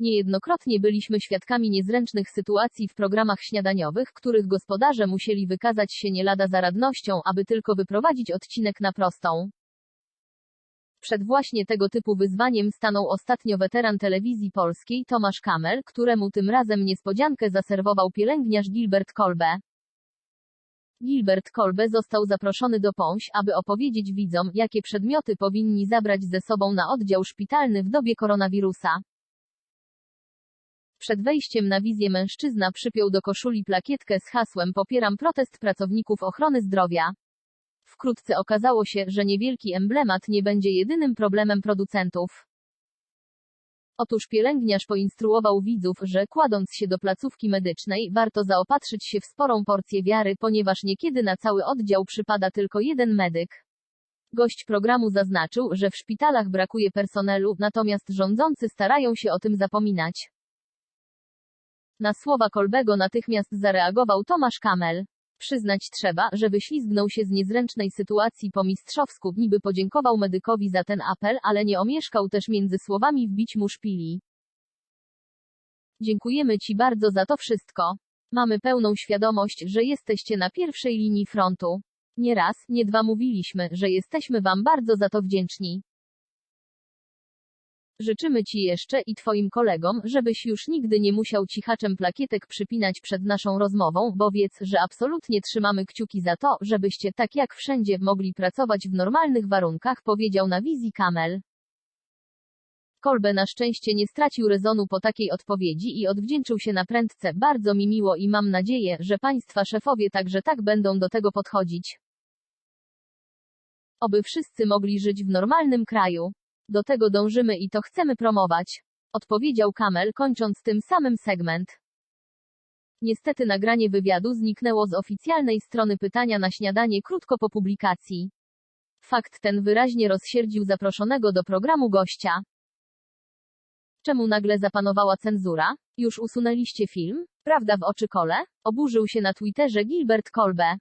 Niejednokrotnie byliśmy świadkami niezręcznych sytuacji w programach śniadaniowych, których gospodarze musieli wykazać się nie lada zaradnością, aby tylko wyprowadzić odcinek na prostą. Przed właśnie tego typu wyzwaniem stanął ostatnio weteran telewizji polskiej Tomasz Kamel, któremu tym razem niespodziankę zaserwował pielęgniarz Gilbert Kolbe. Gilbert Kolbe został zaproszony do Pąś, aby opowiedzieć widzom, jakie przedmioty powinni zabrać ze sobą na oddział szpitalny w dobie koronawirusa. Przed wejściem na wizję mężczyzna przypiął do koszuli plakietkę z hasłem Popieram protest pracowników ochrony zdrowia. Wkrótce okazało się, że niewielki emblemat nie będzie jedynym problemem producentów. Otóż pielęgniarz poinstruował widzów, że kładąc się do placówki medycznej, warto zaopatrzyć się w sporą porcję wiary, ponieważ niekiedy na cały oddział przypada tylko jeden medyk. Gość programu zaznaczył, że w szpitalach brakuje personelu, natomiast rządzący starają się o tym zapominać. Na słowa Kolbego natychmiast zareagował Tomasz Kamel. Przyznać trzeba, że wyślizgnął się z niezręcznej sytuacji po mistrzowsku, niby podziękował medykowi za ten apel, ale nie omieszkał też między słowami wbić mu szpili. Dziękujemy Ci bardzo za to wszystko. Mamy pełną świadomość, że jesteście na pierwszej linii frontu. Nie raz, nie dwa mówiliśmy, że jesteśmy Wam bardzo za to wdzięczni. Życzymy Ci jeszcze i Twoim kolegom, żebyś już nigdy nie musiał cichaczem plakietek przypinać przed naszą rozmową, bo wiedz, że absolutnie trzymamy kciuki za to, żebyście tak jak wszędzie mogli pracować w normalnych warunkach, powiedział na wizji Kamel. Kolbe na szczęście nie stracił rezonu po takiej odpowiedzi i odwdzięczył się na prędce. Bardzo mi miło i mam nadzieję, że Państwa szefowie także tak będą do tego podchodzić. Oby wszyscy mogli żyć w normalnym kraju. Do tego dążymy i to chcemy promować. Odpowiedział Kamel, kończąc tym samym segment. Niestety nagranie wywiadu zniknęło z oficjalnej strony pytania na śniadanie krótko po publikacji. Fakt ten wyraźnie rozsierdził zaproszonego do programu gościa. Czemu nagle zapanowała cenzura? Już usunęliście film? Prawda w oczy kole? Oburzył się na Twitterze Gilbert Kolbe.